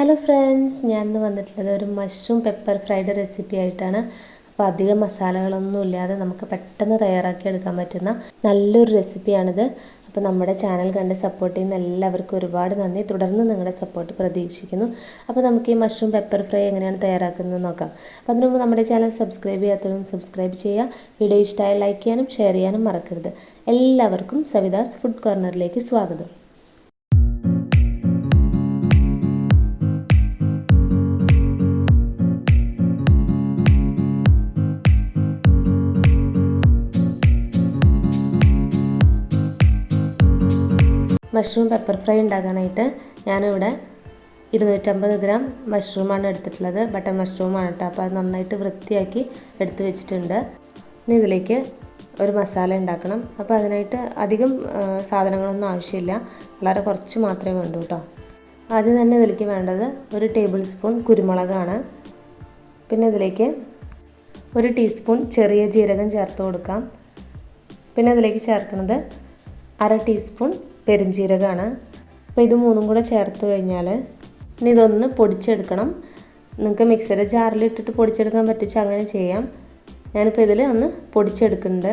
Hello friends ഞാൻ ഇന്ന് വന്നിട്ടുള്ളത് ഒരു മഷ്റൂം പെപ്പർ ഫ്രൈഡ് റെസിപ്പി ആയിട്ടാണ്. അപ്പോൾ അധികം മസാലകളൊന്നും ഇല്ലാതെ നമുക്ക് പെട്ടെന്ന് തയ്യാറാക്കി എടുക്കാൻ പറ്റുന്ന നല്ലൊരു റെസിപ്പിയാണിത് അപ്പോൾ നമ്മുടെ ചാനൽ കണ്ട് സപ്പോർട്ട് ചെയ്യുന്ന എല്ലാവർക്കും ഒരുപാട് നന്ദി. തുടർന്ന് നിങ്ങളുടെ സപ്പോർട്ട് പ്രതീക്ഷിക്കുന്നു. അപ്പോൾ നമുക്ക് ഈ മഷ്റൂം പെപ്പർ ഫ്രൈ എങ്ങനെയാണ് തയ്യാറാക്കുന്നത് നോക്കാം. അപ്പോൾ അതിനു മുമ്പ് നമ്മുടെ ചാനൽ സബ്സ്ക്രൈബ് ചെയ്യാത്തവരും സബ്സ്ക്രൈബ് ചെയ്യുക. വീഡിയോ ഇഷ്ടമായി ലൈക്ക് ചെയ്യാനും ഷെയർ ചെയ്യാനും മറക്കരുത്. എല്ലാവർക്കും സവിതാസ് ഫുഡ് കോർണറിലേക്ക് സ്വാഗതം. മഷ്റൂം പെപ്പർ ഫ്രൈ ഉണ്ടാക്കാനായിട്ട് ഞാനിവിടെ ഇരുന്നൂറ്റമ്പത് ഗ്രാം മഷ്റൂമാണ് എടുത്തിട്ടുള്ളത്. ബട്ടർ മഷ്റൂമാണ് കേട്ടോ അപ്പോൾ അത് നന്നായിട്ട് വൃത്തിയാക്കി എടുത്തു വെച്ചിട്ടുണ്ട്. ഇനി ഇതിലേക്ക് ഒരു മസാല ഉണ്ടാക്കണം. അപ്പോൾ അതിനായിട്ട് അധികം സാധനങ്ങളൊന്നും ആവശ്യമില്ല. വളരെ കുറച്ച് മാത്രമേ വേണ്ടൂ കേട്ടോ ആദ്യം തന്നെ ഇതിലേക്ക് വേണ്ടത് ഒരു ടേബിൾ സ്പൂൺ കുരുമുളകാണ്. പിന്നെ ഇതിലേക്ക് ഒരു ടീസ്പൂൺ ചെറിയ ജീരകം ചേർത്ത് കൊടുക്കാം. പിന്നെ ഇതിലേക്ക് ചേർക്കുന്നത് അര ടീസ്പൂൺ പെരിഞ്ജീരകമാണ് അപ്പോൾ ഇത് മൂന്നും കൂടെ ചേർത്ത് കഴിഞ്ഞാൽ ഇനി ഇതൊന്ന് പൊടിച്ചെടുക്കണം. നിങ്ങൾക്ക് ജാറിൽ ഇട്ടിട്ട് പൊടിച്ചെടുക്കാൻ പറ്റിച്ച് അങ്ങനെ ചെയ്യാം. ഞാനിപ്പോൾ ഇതിൽ ഒന്ന് പൊടിച്ചെടുക്കുന്നുണ്ട്.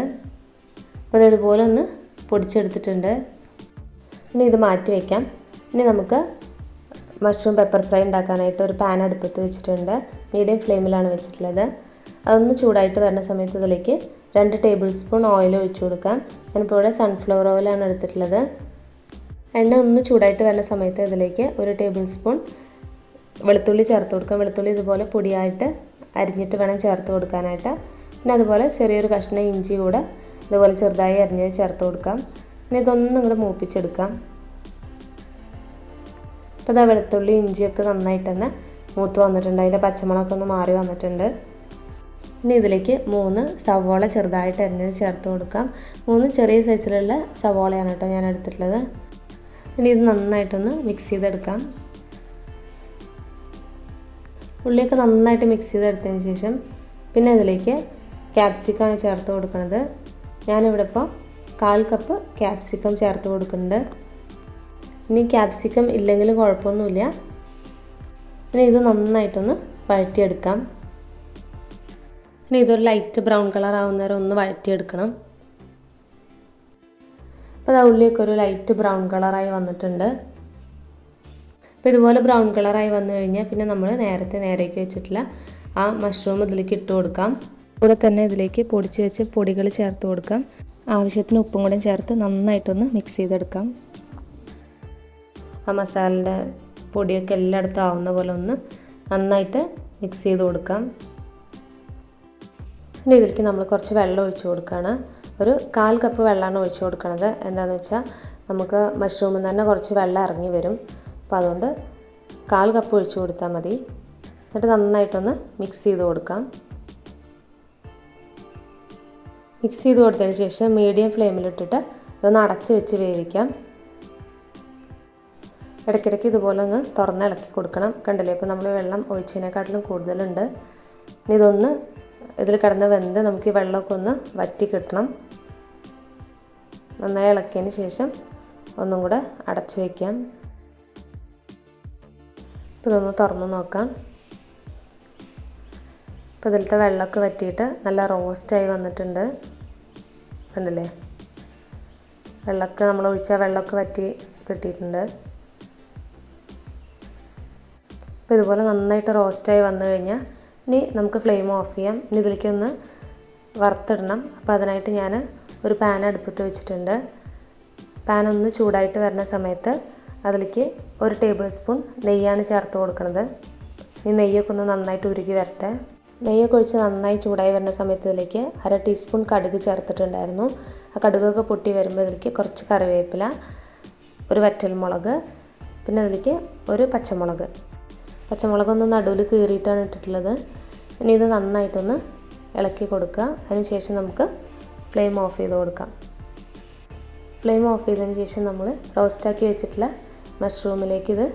അപ്പോൾ ഇത് ഇതുപോലെ ഒന്ന് പൊടിച്ചെടുത്തിട്ടുണ്ട്. ഇനി ഇത് മാറ്റി വയ്ക്കാം ഇനി നമുക്ക് മഷ്റൂം പെപ്പർ ഫ്രൈ ഉണ്ടാക്കാനായിട്ട് ഒരു പാൻ അടുപ്പത്ത് വെച്ചിട്ടുണ്ട്. മീഡിയം ഫ്ലെയിമിലാണ് വെച്ചിട്ടുള്ളത്. അതൊന്ന് ചൂടായിട്ട് വരുന്ന സമയത്ത് ഇതിലേക്ക് രണ്ട് ടേബിൾ സ്പൂൺ ഓയിൽ ഒഴിച്ചു കൊടുക്കാം. ഞാനിപ്പോൾ ഇവിടെ സൺഫ്ലവർ ഓയിലാണ് എടുത്തിട്ടുള്ളത്. എണ്ണ ഒന്ന് ചൂടായിട്ട് വരുന്ന സമയത്ത് ഇതിലേക്ക് ഒരു ടേബിൾ സ്പൂൺ വെളുത്തുള്ളി ചേർത്ത് കൊടുക്കാം. വെളുത്തുള്ളി ഇതുപോലെ പൊടിയായിട്ട് അരിഞ്ഞിട്ട് വേണം ചേർത്ത് കൊടുക്കാനായിട്ട്. പിന്നെ അതുപോലെ ചെറിയൊരു കഷ്ണം ഇഞ്ചി കൂടെ ഇതുപോലെ ചെറുതായി അരിഞ്ഞത് ചേർത്ത് കൊടുക്കാം. പിന്നെ ഇതൊന്നും ഇങ്ങോട്ട് മൂപ്പിച്ചെടുക്കാം. അപ്പോൾ ഇതാ വെളുത്തുള്ളി ഇഞ്ചിയൊക്കെ നന്നായിട്ട് തന്നെ മൂത്ത് വന്നിട്ടുണ്ട്. അതിന്റെ പച്ചമുളകൊക്കെ ഒന്ന് മാറി വന്നിട്ടുണ്ട്. ഇനി ഇതിലേക്ക് മൂന്ന് സവോള ചെറുതായിട്ട് അരിഞ്ഞത് ചേർത്ത് കൊടുക്കാം. മൂന്ന് ചെറിയ സൈസിലുള്ള സവോളയാണ് കേട്ടോ ഞാൻ എടുത്തിട്ടുള്ളത്. ഇനി ഇത് നന്നായിട്ടൊന്ന് മിക്സ് ചെയ്തെടുക്കാം. ഉള്ളിയൊക്കെ നന്നായിട്ട് മിക്സ് ചെയ്തെടുത്തതിന് ശേഷം പിന്നെ ഇതിലേക്ക് ക്യാപ്സിക്കാണ് ചേർത്ത് കൊടുക്കുന്നത് ഞാനിവിടെ ഇപ്പോൾ കാൽ കപ്പ് ക്യാപ്സിക്കം ചേർത്ത് കൊടുക്കുന്നുണ്ട്. ഇനി ക്യാപ്സിക്കം ഇല്ലെങ്കിലും കുഴപ്പമൊന്നുമില്ല. ഇനി ഇത് നന്നായിട്ടൊന്ന് വഴറ്റിയെടുക്കാം. ഇനി ഇതൊരു ലൈറ്റ് ബ്രൗൺ കളർ ആവുന്നവരെ ഒന്ന് വഴറ്റിയെടുക്കണം. അപ്പോൾ അത് ഉള്ളിയൊക്കെ ഒരു ലൈറ്റ് ബ്രൗൺ കളറായി വന്നിട്ടുണ്ട്. അപ്പോൾ ഇതുപോലെ ബ്രൗൺ കളറായി വന്നു കഴിഞ്ഞാൽ പിന്നെ നമ്മൾ നേരത്തെ നേരേക്ക് വെച്ചിട്ടുള്ള ആ മഷ്റൂം ഇതിലേക്ക് ഇട്ട് കൊടുക്കാം. കൂടെ തന്നെ ഇതിലേക്ക് പൊടിച്ച് വെച്ച് പൊടികൾ ചേർത്ത് കൊടുക്കാം. ആവശ്യത്തിന് ഉപ്പും കൂടെ ചേർത്ത് നന്നായിട്ടൊന്ന് മിക്സ് ചെയ്തെടുക്കാം. ആ മസാലയുടെ പൊടിയൊക്കെ എല്ലായിടത്തും ആവുന്ന പോലെ ഒന്ന് നന്നായിട്ട് മിക്സ് ചെയ്ത് കൊടുക്കാം. പിന്നെ ഇതിലേക്ക് നമ്മൾ കുറച്ച് വെള്ളം ഒഴിച്ച് കൊടുക്കുകയാണ് ഒരു കാൽ കപ്പ് വെള്ളമാണ് ഒഴിച്ചു കൊടുക്കുന്നത് എന്താണെന്ന് വെച്ചാൽ നമുക്ക് മഷ്റൂമിൽ തന്നെ കുറച്ച് വെള്ളം ഇറങ്ങി വരും. അപ്പോൾ അതുകൊണ്ട് കാൽ കപ്പ് ഒഴിച്ചു കൊടുത്താൽ മതി. എന്നിട്ട് നന്നായിട്ടൊന്ന് മിക്സ് ചെയ്ത് കൊടുക്കാം. മിക്സ് ചെയ്ത് കൊടുത്തതിന് ശേഷം മീഡിയം ഫ്ലെയിമിലിട്ടിട്ട് ഇതൊന്ന് അടച്ച് വെച്ച് വേവിക്കാം. ഇടയ്ക്കിടയ്ക്ക് ഇതുപോലെ ഒന്ന് തുറന്ന് ഇളക്കി കൊടുക്കണം. കണ്ടില്ലേ? ഇപ്പോൾ നമ്മൾ വെള്ളം ഒഴിച്ചതിനെക്കാട്ടിലും കൂടുതലുണ്ട്. ഇനി ഇതൊന്ന് ഇതിൽ കിടന്ന് വെന്ത് നമുക്ക് ഈ വെള്ളമൊക്കെ ഒന്ന് വറ്റി കിട്ടണം. നന്നായി ഇളക്കിയതിന് ശേഷം ഒന്നും കൂടെ അടച്ചു വയ്ക്കാം ഇപ്പോൾ ഇതൊന്ന് തുറന്ന് നോക്കാം. ഇപ്പോൾ ഇതിലത്തെ വെള്ളമൊക്കെ വറ്റിയിട്ട് നല്ല റോസ്റ്റായി വന്നിട്ടുണ്ട്. കണ്ടില്ലേ? വെള്ളമൊക്കെ നമ്മൾ ഒഴിച്ച വെള്ളമൊക്കെ വറ്റി കിട്ടിയിട്ടുണ്ട്. അപ്പോൾ ഇതുപോലെ നന്നായിട്ട് റോസ്റ്റായി വന്നു കഴിഞ്ഞാൽ ഇനി നമുക്ക് ഫ്ലെയിം ഓഫ് ചെയ്യാം. ഇനി ഇതിലേക്കൊന്ന് വറുത്തിടണം. അപ്പോൾ അതിനായിട്ട് ഞാൻ ഒരു പാൻ അടുപ്പത്ത് വെച്ചിട്ടുണ്ട്. പാൻ ഒന്ന് ചൂടായിട്ട് വരുന്ന സമയത്ത് അതിലേക്ക് ഒരു ടേബിൾ സ്പൂൺ നെയ്യാണ് ചേർത്ത് കൊടുക്കുന്നത് ഈ നെയ്യൊക്കെ ഒന്ന് നന്നായിട്ട് ഉരുകി വരട്ടെ. നെയ്യൊക്കെ ഒഴിച്ച് നന്നായി ചൂടായി വരുന്ന സമയത്ത് ഇതിലേക്ക് അര ടീസ്പൂൺ കടുക് ചേർത്തിട്ടുണ്ടായിരുന്നു. ആ കടുകൊക്കെ പൊട്ടി വരുമ്പോൾ ഇതിലേക്ക് കുറച്ച് കറിവേപ്പില ഒരു വറ്റൽമുളക് പിന്നെ അതിലേക്ക് ഒരു പച്ചമുളക്. പച്ചമുളകൊന്ന് നടുവിൽ കീറിയിട്ടാണ് ഇട്ടിട്ടുള്ളത്. ഇനി ഇത് നന്നായിട്ടൊന്ന് ഇളക്കി കൊടുക്കുക. അതിന് ശേഷം നമുക്ക് ഫ്ലെയിം ഓഫ് ചെയ്ത് കൊടുക്കാം. ഫ്ലെയിം ഓഫ് ചെയ്തതിന് ശേഷം നമ്മൾ റോസ്റ്റാക്കി വെച്ചിട്ടുള്ള മഷ്റൂമിലേക്ക് ഇത്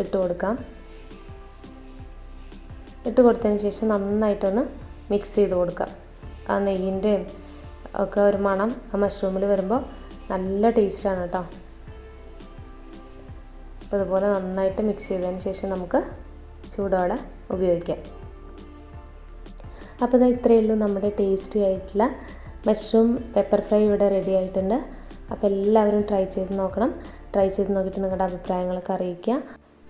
ഇട്ട് കൊടുക്കാം. ഇട്ട് കൊടുത്തതിന് ശേഷം നന്നായിട്ടൊന്ന് മിക്സ് ചെയ്ത് കൊടുക്കാം ആ നെയ്യിന്റെയും ഒക്കെ ഒരു മണം ആ മഷ്റൂമിൽ വരുമ്പോൾ നല്ല ടേസ്റ്റാണ് കേട്ടോ. അപ്പോൾ ഇതുപോലെ നന്നായിട്ട് മിക്സ് ചെയ്തതിന് ശേഷം നമുക്ക് ചൂടോടെ ഉപയോഗിക്കാം. അപ്പോൾ ഇത് ഇത്രയേ ഉള്ളൂ നമ്മുടെ ടേസ്റ്റി ആയിട്ടുള്ള മഷ്റൂം പെപ്പർ ഫ്രൈ ഇവിടെ റെഡി ആയിട്ടുണ്ട്. അപ്പോൾ എല്ലാവരും ട്രൈ ചെയ്ത് നോക്കണം. ട്രൈ ചെയ്ത് നോക്കിയിട്ട് നിങ്ങളുടെ അഭിപ്രായങ്ങളൊക്കെ അറിയിക്കുക.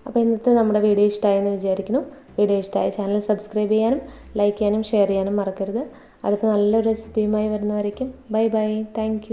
അപ്പോൾ ഇന്നത്തെ നമ്മുടെ വീഡിയോ ഇഷ്ടമായെന്ന് വിചാരിക്കുന്നു. വീഡിയോ ഇഷ്ടമായ ചാനൽ സബ്സ്ക്രൈബ് ചെയ്യാനും ലൈക്ക് ചെയ്യാനും ഷെയർ ചെയ്യാനും മറക്കരുത്. അടുത്ത നല്ലൊരു റെസിപ്പിയുമായി വരുന്നവരേക്കും. Bye bye thank